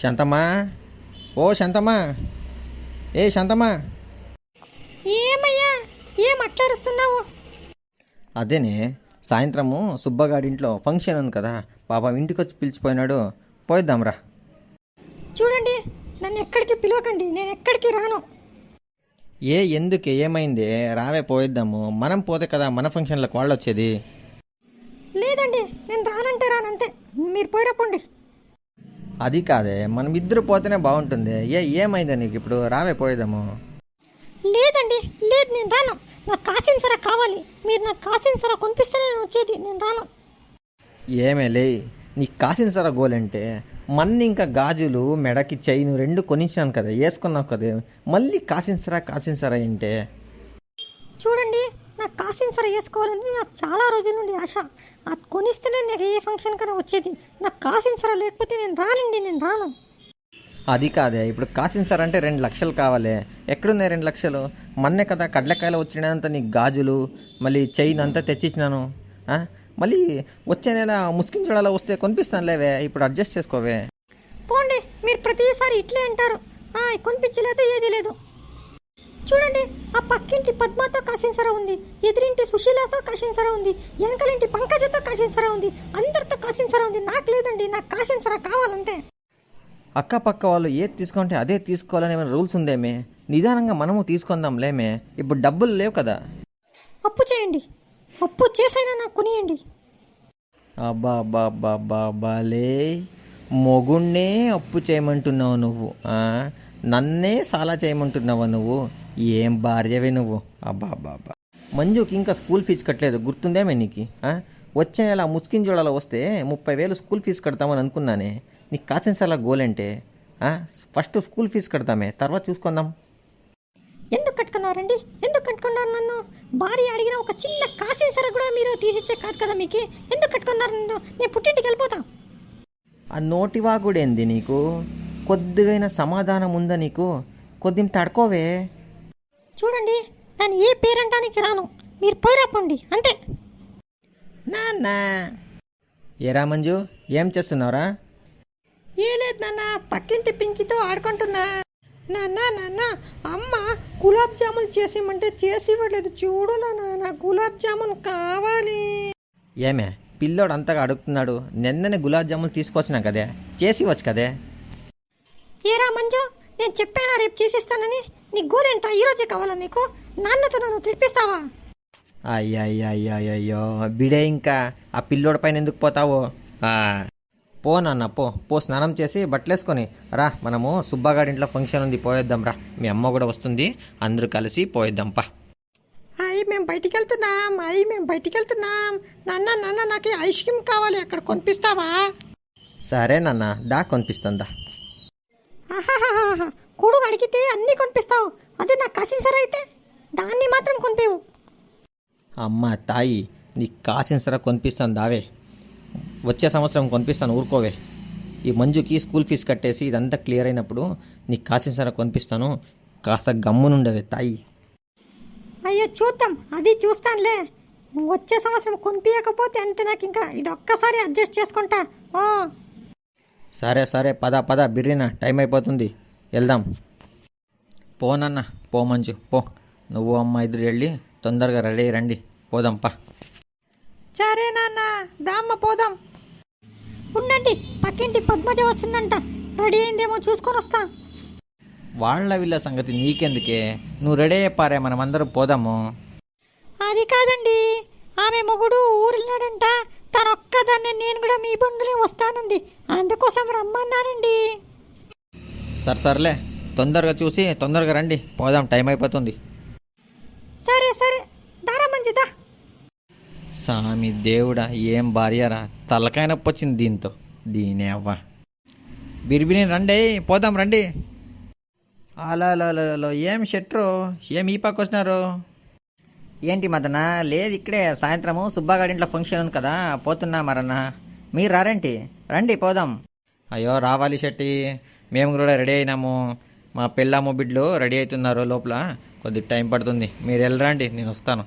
శాంతమ్మా? ఓ శాంతమ్మా. ఏ శాంతమ్మా? ఏమయ్యా? ఏం అట్లరుస్తున్నావు? అదేనే సాయంత్రము సుబ్బగాడింట్లో ఫంక్షన్ ఉంది కదా పాపం ఇంటికి వచ్చి పిలిచిపోయినాడు. పోయిద్దాంరా. చూడండి నన్ను ఎక్కడికి పిలవకండి నేను ఎక్కడికి రాను. ఏ ఎందుకు ఏమైంది? రావే పోయిద్దాము. మనం పోతే కదా మన ఫంక్షన్లకు వాళ్ళు వచ్చేది లేదండి నేను రానంటే రానంతే. మీరు పోయిరపోండి అది కాదే మనం ఇద్దరు పోతేనే బాగుంటుంది. ఏ ఏమైంది నీకు ఇప్పుడు? రావే పోయిద్దాము లేదండి లేదు నేను రాను. నాకు కాసిన సర కావాలి. మీరు నాకు కాసిన సర కొనిపిస్తే నేను వచ్చేది. నేను రాను. ఏమే లే నీకు కాసిన సర గోలంటే మన్ని ఇంకా గాజులు మెడకి చైను రెండు కొనిచ్చినాను కదా వేసుకున్నావు కదా. మళ్ళీ కాసిన సరా కాసిన సరా ఏంటే చూడండి నాకు కాసిన సర వేసుకోవాలని నాకు చాలా రోజుల నుండి ఆశ. అది కొనిస్తేనే నాకు ఏ ఫంక్షన్ కన్నా వచ్చేది. నాకు కాసిన సర లేకపోతే నేను రానండి నేను రాను. అది కాదే. ఇప్పుడు కాసిన సర అంటే రెండు లక్షలు కావాలి. ఎక్కడున్నాయి రెండు లక్షలు? మొన్నే కదా కడ్లకాయలు వచ్చినంత నీకు గాజులు మళ్ళీ చైన్ అంతా తెచ్చిచ్చినాను? మళ్ళీ వచ్చే నెల ముస్కిన్ చూడాలో వస్తే కొనిపిస్తాను లేవే ఇప్పుడు అడ్జస్ట్ చేసుకోవే. పోండి మీరు ప్రతిసారి ఇట్లే అంటారు. కొనిపించలేదు ఏది లేదు. చూడండి ఆ పక్కింటి పద్మతో కాసిన్సర ఉంది ఎదురింటి సుశీలతో కాసిన్సర ఉంది వెనకలింటి పంకజతో కాసిన్సర ఉంది అందరితో కాసిన్సర ఉంది నాకు లేదండి నాకు కాసిన్సర కావాలంటే. అక్క పక్క వాళ్ళు ఏది తీసుకుంటే అదే తీసుకోవాలని ఏమైనా రూల్స్ ఉందేమే? నిదానంగా మనము తీసుకుందాం లేమే ఇప్పుడు డబ్బులు లేవు కదా. అప్పు చేయండి. అప్పు చేసైనా నాకు కొనియండి. అబ్బా అబ్బా అబ్బా అబ్బా అబ్బాలే మొగుణ్ణే అప్పు చేయమంటున్నావు నువ్వు? నన్నే సాలా చేయమంటున్నావా నువ్వు? ఏం భార్యవే నువ్వు? అబ్బా అబ్బా అబ్బా మంజుకి ఇంకా స్కూల్ ఫీజు కట్టలేదు. గుర్తుందేమే నీకు? ఆ? వచ్చే నెల ముస్కిన్ జోడాలో వస్తే ముప్పై వేలు స్కూల్ ఫీజు కడతామని అనుకున్నానే. నీకు కాసిన సలా గోల్ అంటే? ఆ? ఫస్ట్ స్కూల్ ఫీజు కడతామే. తర్వాత చూసుకుందాం. ఎందుకు కట్టుకున్నారండి? ఎందుకు కట్టుకున్నారు నన్ను? భార్య అడిగిన ఒక చిన్న కాసిన్సర కూడా మీరు తీసిచ్చే కాదు కదా మీకు? ఎందుకు కట్టుకున్నారు నన్ను? నేను పుట్టింటికి వెళ్ళిపోతాం. ఆ నోటివాగుడేంది నీకు? కొద్దిగైన సమాధానం ఉందా నీకు? కొద్దిగా తడుకోవే. చూడండి నేను ఏ పేరంటానికి రాను. మీరు పోయిరాపండి అంతే. నాన్న. ఏరా మంజు ఏం చేస్తున్నావురా? ఏ లేదు నాన్న పక్కింటి పింకితో ఆడుకుంటున్నా. నాన్న నాన్న అమ్మ గులాబ్ జామున్ చేసిమంటే చేసి ఇవ్వలేదు చూడు నాన్న నాకు గులాబ్ జామున్ కావాలి. ఏమే పిల్లోడు అంతగా అడుగుతున్నాడు. నిన్ననే గులాబ్ జాములు తీసుకొచ్చినా కదే చేసి వచ్చు కదే ఏరా మంజు నేను చెప్పానా రేపు చేసిస్తానని? నీ గోలేంట్రా ఈరోజే కావాలా నీకు? నాన్నతో నన్ను తిడిపిస్తావా? అయ్యయ్యయ్యో బిడే ఇంకా ఆ పిల్లోడి పైన ఎందుకు పోతావు? పో నాన్న పో. పో స్నానం చేసి బట్టలేసుకొని రా మనము సుబ్బాగాడి ఇంట్లో ఫంక్షన్ ఉంది పోయేద్దాం రా. మీ అమ్మ కూడా వస్తుంది అందరూ కలిసి పోయేద్దాం పా. అయ్యి మేము బయటికి వెళ్తున్నాం అయ్యి మేము బయటికి వెళ్తున్నాం నాన్న నాన్న నాకు ఈ ఐస్ క్రీమ్ కావాలి అక్కడ కొనిపిస్తావా? సరే నాన్న దా కొనిపిస్తుందా కొడుకు అడిగితే అన్నీ కొనిపిస్తావు. అదే నాకు కసిన్సర అయితే దాన్ని మాత్రం కొనిపించవు అమ్మ తాయి నీకు కాసిన సరే కొనిపిస్తాను దావే. వచ్చే సంవత్సరం కొనిపిస్తాను ఊరుకోవే. ఈ మంజుకి స్కూల్ ఫీజు కట్టేసి ఇదంతా క్లియర్ అయినప్పుడు నీకు కాసిన సరే కొనిపిస్తాను. కాస్త గమ్మునుండవే తాయి. అయ్యో చూద్దాం. అది చూస్తానులే. వచ్చే సంవత్సరం కొనిపించకపోతే అంతే నాకు ఇంకా ఇది ఒక్కసారి అడ్జస్ట్ చేసుకుంటా. సరే సరే పద పద బిర్రిన టైం అయిపోతుంది. వెళ్దాం. పోనన్న పో మంజు పో. నువ్వు అమ్మ ఇద్దరు వెళ్ళి తొందరగా రెడీ రండి. పోదాం పా. సరే నాన్న దామ్మ పోదాం. ఉండండి పక్కింటి పద్మజ వస్తుందంట. రెడీ అయిందేమో చూసుకొని వస్తా. వాళ్ళ వీళ్ళ సంగతి నీకెందుకే? నువ్వు రెడీ అయిపోరే మనం అందరం పోదాము. అది కాదండి ఆమె మొగుడు ఊరెళ్ళాడంట. తన ఒక్కదాన్ని నేను కూడా మీ బంధులే వస్తానంది. అందుకోసం రమ్మన్నారండి. సరే సర్లే. తొందరగా చూసి తొందరగా రండి. పోదాం టైం అయిపోతుంది. సరే సరే. దారా మంచిదా సామి దేవుడా ఏం భార్యరా? తలకాయ నొప్పి వచ్చింది దీంతో. దీనే అవ్వ బిరిబిని రండి పోదాం రండి. అలా ఏం షెట్రు ఏం ఈ పక్క వచ్చినారు ఏంటి మదన? లేదు ఇక్కడే సాయంత్రము సుబ్బాగాడి ఇంట్లో ఫంక్షన్ ఉంది కదా పోతున్నా మరన్న. మీరు రారేంటి? రండి పోదాం. అయ్యో రావాలి శెట్టి. మేము కూడా రెడీ అయినాము. మా పెళ్ళాము బిడ్డలు రెడీ అవుతున్నారు లోపల కొద్ది టైం పడుతుంది. మీరు వెళ్ళరండి నేను వస్తాను.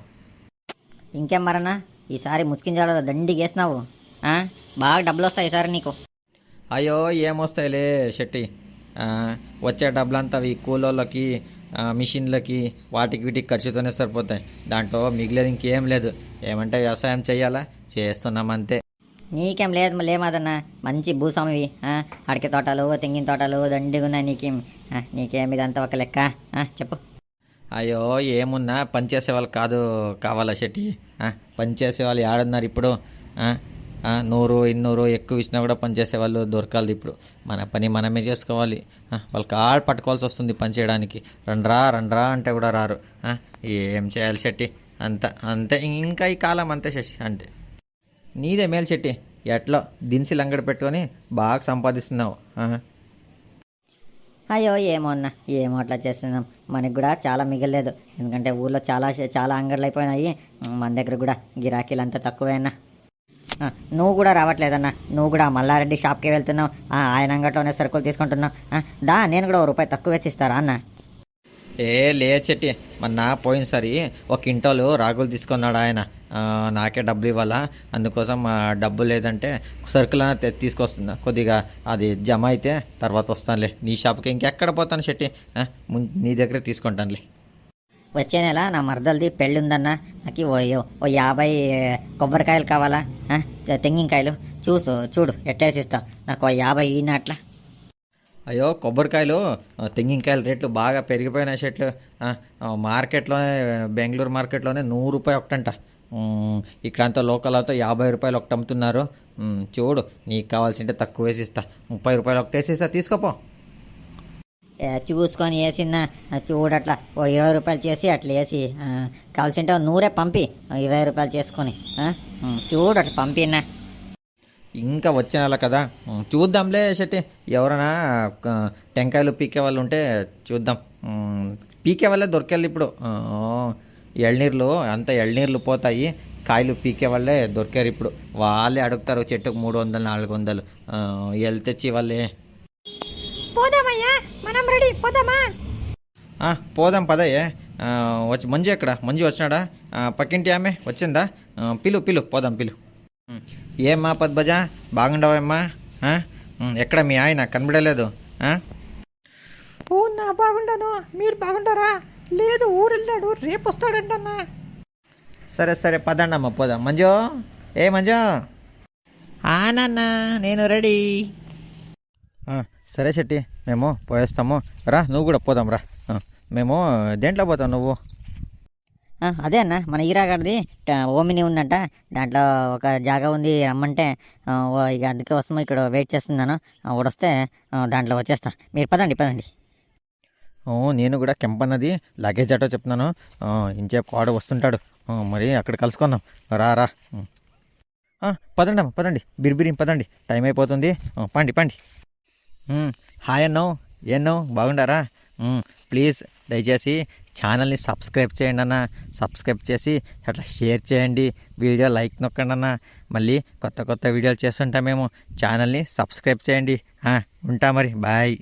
ఇంకేం మరన్నా? ఈసారి ముస్కింజాడలో దండిగేసినావు. ఆ? బాగా డబ్బులు వస్తాయి ఈసారి నీకు. అయ్యో ఏమొస్తాయిలే శెట్టి. ఆ, వచ్చే డబ్బులంతా ఈ కూలోళ్ళకి మిషన్లకి వాటికి వీటికి ఖర్చుతోనే సరిపోతాయి. దాంట్లో మిగిలేదు ఇంకేం లేదు. ఏమంటే వ్యవసాయం చెయ్యాలా? చేస్తున్నాం అంతే. నీకేం లేదు లేమాదన్న. మంచి భూస్వామివి. ఆ, తోటలు తెంగిన తోటలు దండిగా ఉన్నాయి నీకేం. నీకేం ఇదంతా ఒక లెక్క. చెప్పు. అయ్యో ఏమున్నా? పనిచేసే వాళ్ళు కాదు కావాలా శెట్టి? పనిచేసే వాళ్ళు ఏడున్నారు ఇప్పుడు. నూరు ఇన్నూరు ఎక్కువ ఇచ్చినా కూడా పనిచేసే వాళ్ళు దొరకాలి ఇప్పుడు. మన పని మనమే చేసుకోవాలి. వాళ్ళకి ఆడ పట్టుకోవాల్సి వస్తుంది పని చేయడానికి. రండ్రా రండ్రా అంటే కూడా రారు. ఏం చేయాలి శెట్టి? అంత అంతే. ఇంకా ఈ కాలం అంతే శశి అంటే నీదే మేలు చెట్టి. ఎట్లా దినిసి అంగడి పెట్టుకొని బాగా సంపాదిస్తున్నావు. అయ్యో ఏమో అన్న ఏమో అట్లా చేస్తున్నాం. మనకి కూడా చాలా మిగలేదు ఎందుకంటే ఊర్లో చాలా చాలా అంగడ్లు అయిపోయినాయి. మన దగ్గర కూడా గిరాకీలు అంతా తక్కువే అన్న. నువ్వు కూడా రావట్లేదన్న నువ్వు కూడా మల్లారెడ్డి షాప్కి వెళ్తున్నావు. ఆయన అంగట్లోనే సరుకులు తీసుకుంటున్నావు. దా నేను కూడా ఓ రూపాయి తక్కువ వేసిస్తారా అన్నా అన్న? ఏ లే చెట్టి మొన్న పోయినసారి ఒక ఇంటోలు రాగులు తీసుకున్నాడు ఆయన. నాకే డబ్బులు ఇవ్వాలా? అందుకోసం డబ్బు లేదంటే సరుకులు తె- తీసుకొస్తున్నా. కొద్దిగా అది జమ అయితే తర్వాత వస్తానులే. నీ షాప్కి ఇంకెక్కడ పోతాను చెట్టి ముం- నీ దగ్గర తీసుకుంటానులే. వచ్చే నెల నా మరదలది పెళ్ళి ఉందన్నా నాకు ఓ ఓ యాభై కొబ్బరికాయలు కావాలా? తెంగింకాయలు. చూసు చూడు ఎట్లేసి ఇస్తావు నాకు ఓ యాభై ఈనాట్లా అయ్యో కొబ్బరికాయలు తెంగింకాయల రేట్లు బాగా పెరిగిపోయినాయి చెట్లు మార్కెట్లోనే బెంగళూరు మార్కెట్లోనే నూరు రూపాయి ఒకటంట. ఇక్కడ అంతా లోకల్ అంతా యాభై రూపాయలు ఒకటి అమ్ముతున్నారు. చూడు నీకు కావాల్సింటే తక్కువ వేసిస్తా ముప్పై రూపాయలు ఒకటి వేసి తీసుకోపో. చూసుకొని వేసిన చూడట్లా ఓ ఇరవై రూపాయలు చేసి అట్లా వేసి కావాల్సింటే నూరే పంపి ఇరవై రూపాయలు చేసుకొని చూడు అట్లా పంపినా. ఇంకా వచ్చే నెల కదా. చూద్దాంలే శెట్టి. ఎవరైనా టెంకాయలు పీకే వాళ్ళు ఉంటే చూద్దాం. పీకే వాళ్ళే దొరికేళ్ళు ఇప్పుడు. ఎಳ್నీర్లు అంత ఎಳ್నీర్లు పోతాయి. కాయలు పీకే వాళ్ళే దొరికారు ఇప్పుడు. వాళ్ళే అడుగుతారు చెట్టుకు మూడు వందలు నాలుగు వందలు. ఎల్ తెచ్చి వాళ్ళే. పోదామయ్యా మనం రెడీ. పోదామా? పోదాం పదయ్యే. వచ్చి మంజు ఎక్కడ? మంజు వచ్చినాడా? పక్కింటి ఆమె వచ్చిందా? పిలు పిలు పోదాం పిలు. ఏమ్మా పద్మజ? బాగుండవమ్మా? ఎక్కడ మీ ఆయన? కనబడలేదు? ఓ నా బాగుండాను. మీరు బాగుంటారా లేదు ఊరు వెళ్ళాడు రేపు వస్తాడంటన్నా సరే సరే పదండి అమ్మ పోదాం. మంజు? ఏ మంజు? ఆ నాన్న నేను రెడీ. సరే శెట్టి మేము పోయేస్తాము. రా నువ్వు కూడా పోదాం రా. మేము దేంట్లో పోతాం నువ్వు? అదే అన్న మన ఈరాగాడిది ఓమిని ఉందంట. దాంట్లో ఒక జాగా ఉంది రమ్మంటే ఓ ఇక అందుకే వస్తాము ఇక్కడ వెయిట్ చేస్తున్నాను. ఆ, వస్తే దాంట్లో వచ్చేస్తా. మీరు పదండి పదండి. నేను కూడా కెంపన్నది లగేజ్ అటో చెప్తున్నాను. ఇంచేపు వాడు వస్తుంటాడు. మరి అక్కడ కలుసుకుందాం. రా రా. పదండి అమ్మ పదండి. బిరిబిరి పదండి. టైం అయిపోతుంది. పండి పండి. హాయ్ అన్నో ఏన్నో బాగుండారా? ప్లీజ్ దయచేసి ఛానల్ని సబ్స్క్రైబ్ చేయండి అన్న. సబ్స్క్రైబ్ చేసి అట్లా షేర్ చేయండి. వీడియో లైక్ నొక్కండి అన్న. మళ్ళీ కొత్త కొత్త వీడియోలు చేస్తుంటాం మేము. ఛానల్ని సబ్స్క్రైబ్ చేయండి. ఉంటా మరి. బాయ్.